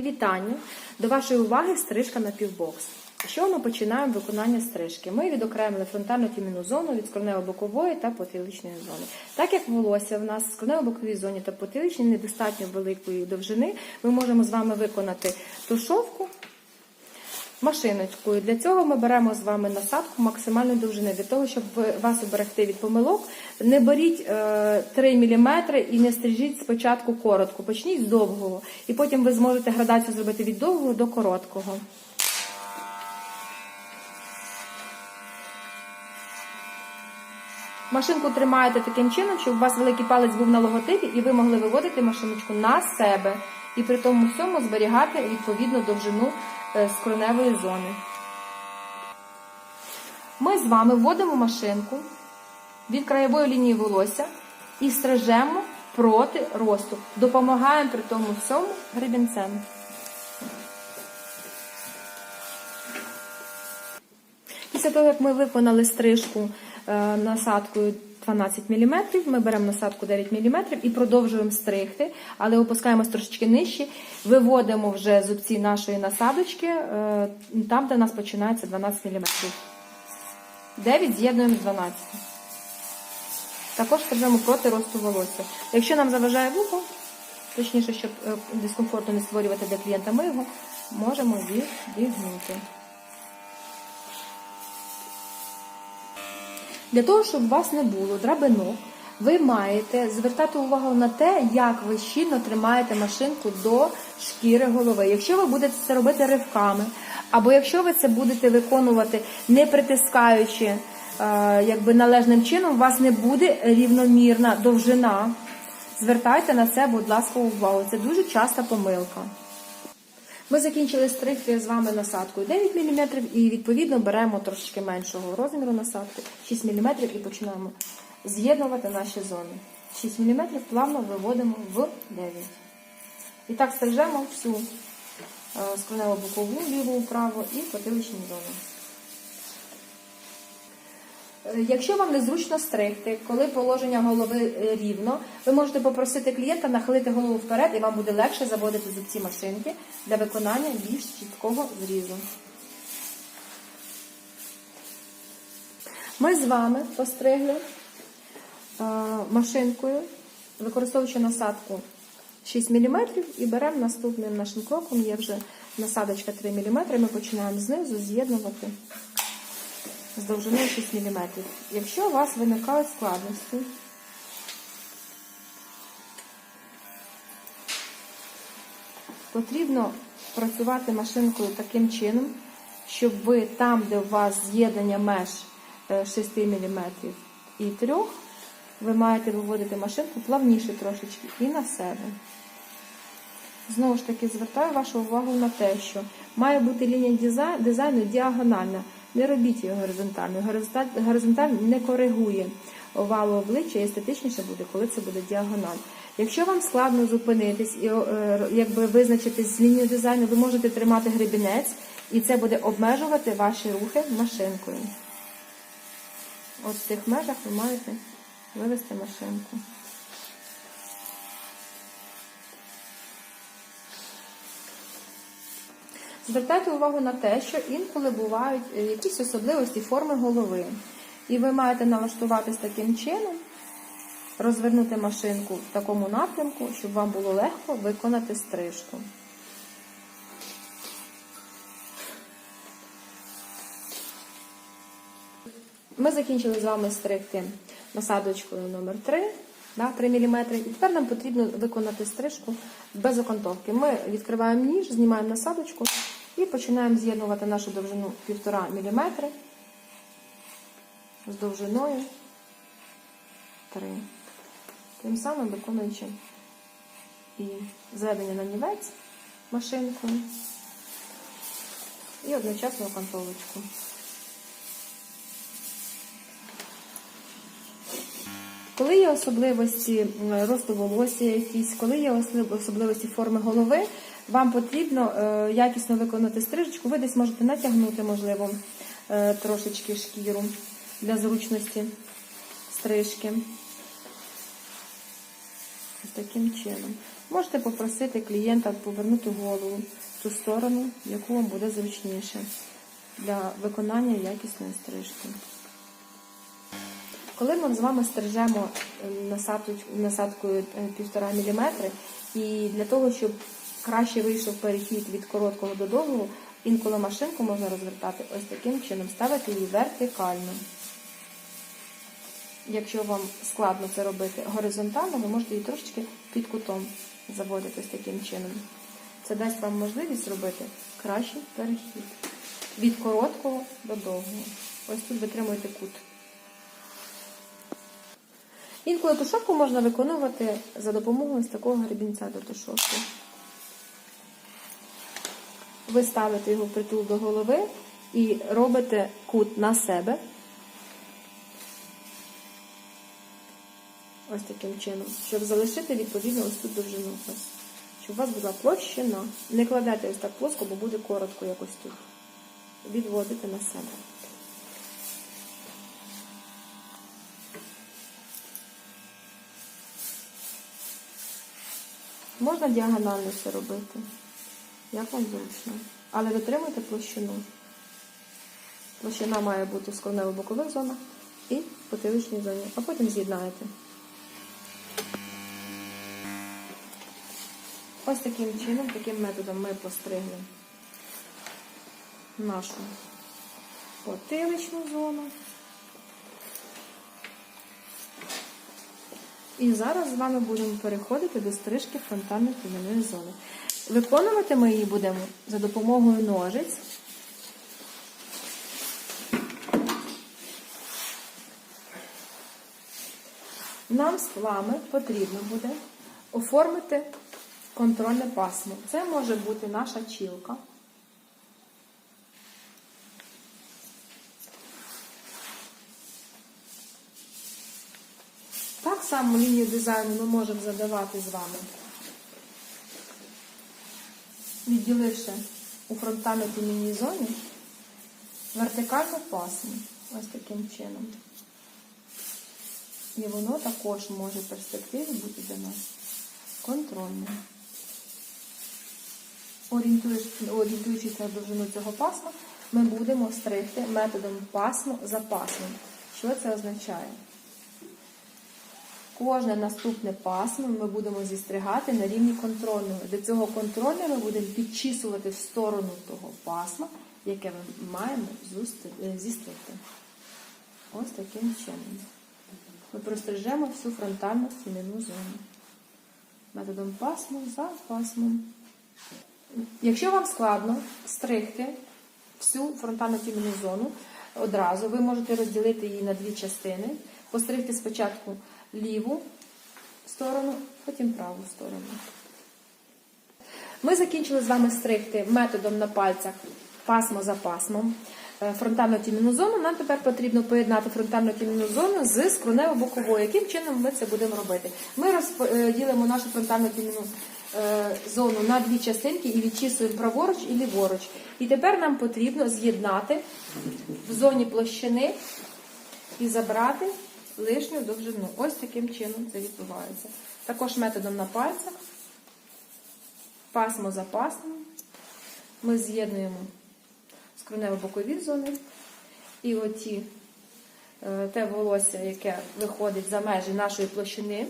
Мої вітання. До вашої уваги стрижка на півбокс. Чого ми починаємо виконання стрижки? Ми відокремили фронтальну тімінну зону від скронево-бокової та потиличної зони. Так як волосся в нас в скронево-боковій зоні та потиличній недостатньо великої довжини, ми можемо з вами виконати тушовку машиночкою. Для цього ми беремо з вами насадку максимальної довжини. Для того, щоб вас уберегти від помилок, не беріть е, 3 мм і не стрижіть спочатку коротко. Почніть з довгого. І потім ви зможете градацію зробити від довгого до короткого. Машинку тримаєте таким чином, щоб у вас великий палець був на логотипі, і ви могли виводити машиночку на себе. І при тому всьому зберігати відповідну довжину е, скроневої зони. Ми з вами вводимо машинку від краєвої лінії волосся і стрижемо проти росту. Допомагаємо при тому всьому гребінцем. Після того, як ми виконали стрижку е, насадкою 12 мм, ми беремо насадку 9 мм і продовжуємо стригти, але опускаємось трошечки нижче, виводимо вже зубці нашої насадочки е, там, де у нас починається 12 мм. 9 з'єднуємо з 12. Також стрижемо проти росту волосся. Якщо нам заважає вухо, точніше, щоб е, дискомфорту не створювати для клієнта, ми його можемо відігнути. Для того, щоб у вас не було драбинок, ви маєте звертати увагу на те, як ви щільно тримаєте машинку до шкіри голови. Якщо ви будете це робити ривками, або якщо ви це будете виконувати не притискаючи е, якби належним чином, у вас не буде рівномірна довжина. Звертайте на це, будь ласка, увагу. Це дуже часта помилка. Ми закінчили стригти з вами насадкою 9 мм і відповідно беремо трошечки меншого розміру насадку 6 мм і починаємо з'єднувати наші зони. 6 мм плавно виводимо в 9. І так стрижемо всю скронево бокову, ліву, праву і потиличні зони. Е, Якщо вам незручно стригти, коли положення голови е, рівно, ви можете попросити клієнта нахилити голову вперед, і вам буде легше заводити зубці машинки для виконання більш чіткого зрізу. Ми з вами постригли е, машинкою, використовуючи насадку 6 мм, і беремо наступним нашим кроком, є вже насадочка 3 мм, ми починаємо знизу з'єднувати з довжиною 6 мм. Якщо у вас виникають складності, потрібно працювати машинкою таким чином, щоб ви там, де у вас з'єднання меж е, 6 мм і 3, ви маєте виводити машинку плавніше трошечки і на себе. Знову ж таки, звертаю вашу увагу на те, що має бути лінія дизайну діагональна. Не робіть її горизонтальною. Горизонталь- Горизонталь не коригує овалу обличчя і естетичніше буде, коли це буде діагональ. Якщо вам складно зупинитись і е, якби визначитись з лінією дизайну, ви можете тримати гребінець, і це буде обмежувати ваші рухи машинкою. От в цих межах ви маєте вивести машинку. Звертайте увагу на те, що інколи бувають е, якісь особливості форми голови. І ви маєте налаштуватись таким чином, розвернути машинку в такому напрямку, щоб вам було легко виконати стрижку. Ми закінчили з вами стригти насадочкою номер 3 да, 3 мм. І тепер нам потрібно виконати стрижку без окантовки. Ми відкриваємо ніж, знімаємо насадочку і починаємо з'єднувати нашу довжину 1,5 мм з довжиною 3. Тим самим виконуючи і зведення на нівець машинкою і одночасно окантовочку. Коли є особливості росту волосся якісь, коли є особливості форми голови, вам потрібно е, якісно виконати стрижечку. Ви десь можете натягнути, можливо, е, трошечки шкіру для зручності стрижки. Ось таким чином. Можете попросити клієнта повернути голову в ту сторону, яку вам буде зручніше для виконання якісної стрижки. Коли ми з вами стрижемо е, насадкою 1,5 мм, і для того, щоб краще вийшов перехід від короткого до довгого, інколи машинку можна розвертати ось таким чином, ставити її вертикально. Якщо вам складно це робити горизонтально, ви можете її трошечки під кутом заводити ось таким чином. Це дасть вам можливість робити кращий перехід від короткого до довгого. Ось тут витримуєте кут. Інколи тушовку можна виконувати за допомогою ось такого гребінця до тушовки. Ви ставите його притул до голови і робите кут на себе. Ось таким чином, щоб залишити відповідно ось тут довжину. Щоб у вас була площина. Не кладете ось так плоско, бо буде коротко якось тут. Відводите на себе. Можна діагонально це робити, як вам зручно. Але дотримуйте площину. Площина має бути в скронево-бокових зонах і в потиличній зоні, а потім з'єднаєте. Ось таким чином, таким методом ми постригли нашу потиличну зону. І зараз з вами будемо переходити до стрижки фронтальної тім'яної зони. Виконувати ми її будемо за допомогою ножиць. Нам з вами потрібно буде оформити контрольне пасмо. Це може бути наша чілка. Так само лінію дизайну ми можемо задавати з вами, відділивши у фронтальній тімінній зоні вертикальну пасму. Ось таким чином. І воно також може в перспективі бути для нас контрольним. Орієнтуючись на довжину цього пасма, ми будемо стригти методом пасмо за пасмом. Що це означає? Кожне наступне пасмо ми будемо зістригати на рівні контрольного. До цього контрольного будемо підчісувати в сторону того пасма, яке ми маємо е, зістригти. Ось таким чином. Ми прострижемо всю фронтальну сімейну зону. Методом пасму за пасмом. Якщо вам складно стригти всю фронтальну тім'яну зону одразу, ви можете розділити її на дві частини, постригти спочатку ліву сторону, потім праву сторону. Ми закінчили з вами стригти методом на пальцях пасмо за пасмом. е, Фронтальну тім'яну зону. Нам тепер потрібно поєднати фронтальну тім'яну зону з скронево-боковою. Яким чином ми це будемо робити? Ми розділимо нашу фронтальну тім'яну е, зону на дві частинки і відчісуємо праворуч і ліворуч. І тепер нам потрібно з'єднати в зоні площини і забрати лишню довжину. Ось таким чином це відбувається. Також методом на пальцях, пасмо за пасмом, ми з'єднуємо скронево-бокові зони і оті е, те волосся, яке виходить за межі нашої площини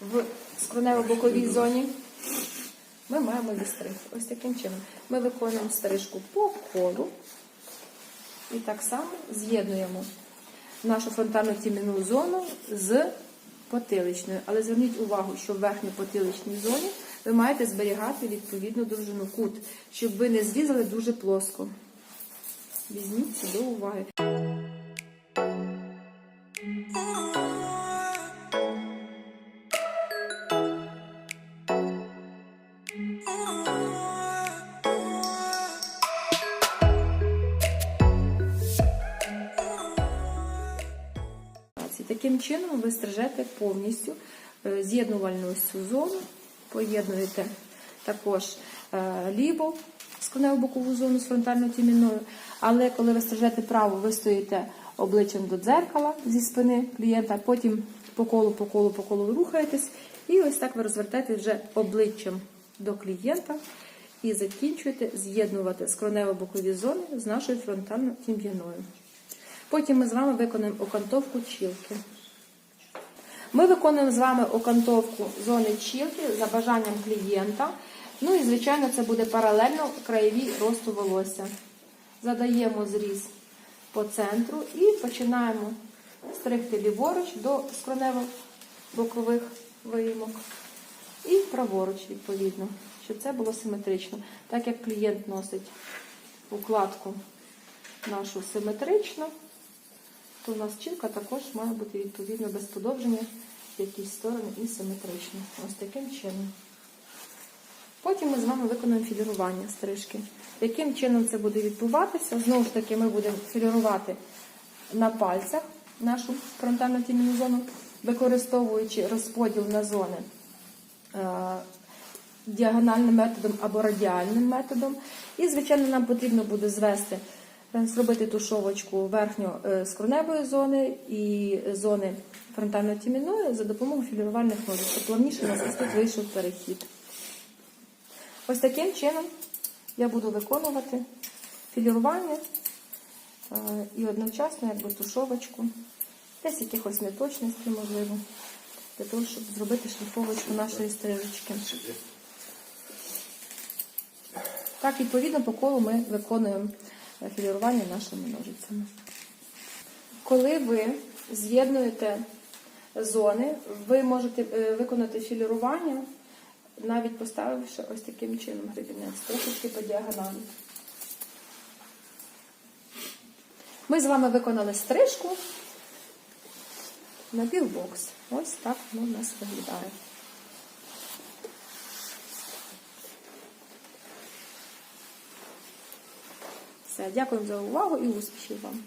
в скронево-боковій зоні, ми маємо відстригти. Ось таким чином. Ми виконуємо стрижку по колу і так само з'єднуємо нашу фронтальну тімінну зону з потиличною. Але зверніть увагу, що в верхній потиличній зоні ви маєте зберігати відповідну довжину кут, щоб ви не зрізали дуже плоско. Візьміть до уваги. Таким чином ви стрижете повністю е, з'єднувальну цю зону, поєднуєте також е, ліву скроневу бокову зону з фронтальною тіміною. Але коли ви стрижете праву, ви стоїте обличчям до дзеркала зі спини клієнта, потім по колу, по колу, по колу рухаєтесь І ось так ви розвертаєте вже обличчям до клієнта і закінчуєте з'єднувати скронево-бокові зони з нашою фронтально-тім'яною. Потім ми з вами виконаємо окантовку чілки. Ми виконуємо з вами окантовку зони чілки за бажанням клієнта. Ну і, звичайно, це буде паралельно краєвій росту волосся. Задаємо зріз по центру і починаємо стригти ліворуч до скронево-бокових виїмок. І праворуч, відповідно, щоб це було симетрично. Так як клієнт носить укладку нашу симетрично, то у нас чілка також має бути відповідно без подовження в якісь сторони і симетрично. Ось таким чином. Потім ми з вами виконуємо філірування стрижки. Яким чином це буде відбуватися? Знову ж таки, ми будемо філірувати на пальцях нашу фронтальну тім'яну зону, використовуючи розподіл на зони е, діагональним методом або радіальним методом. І, звичайно, нам потрібно буде звести, зробити тушовочку верхньо-скроневої зони і зони фронтально-тім'яної за допомогою філірувальних ножиць. Щоб плавніше у нас тут вийшов перехід. Ось таким чином я буду виконувати філірування е, і одночасно якби тушовочку, десь якихось неточностей, можливо, для того, щоб зробити шліфовочку нашої стрижечки. Так, відповідно, по колу ми виконуємо е, філірування нашими ножицями. Коли ви з'єднуєте зони, ви можете е, виконати філірування, навіть поставивши ось таким чином гребінець, трошечки по діагоналі. Ми з вами виконали стрижку на півбокс. Ось так воно у нас виглядає. Все, дякую за увагу і успіхів вам!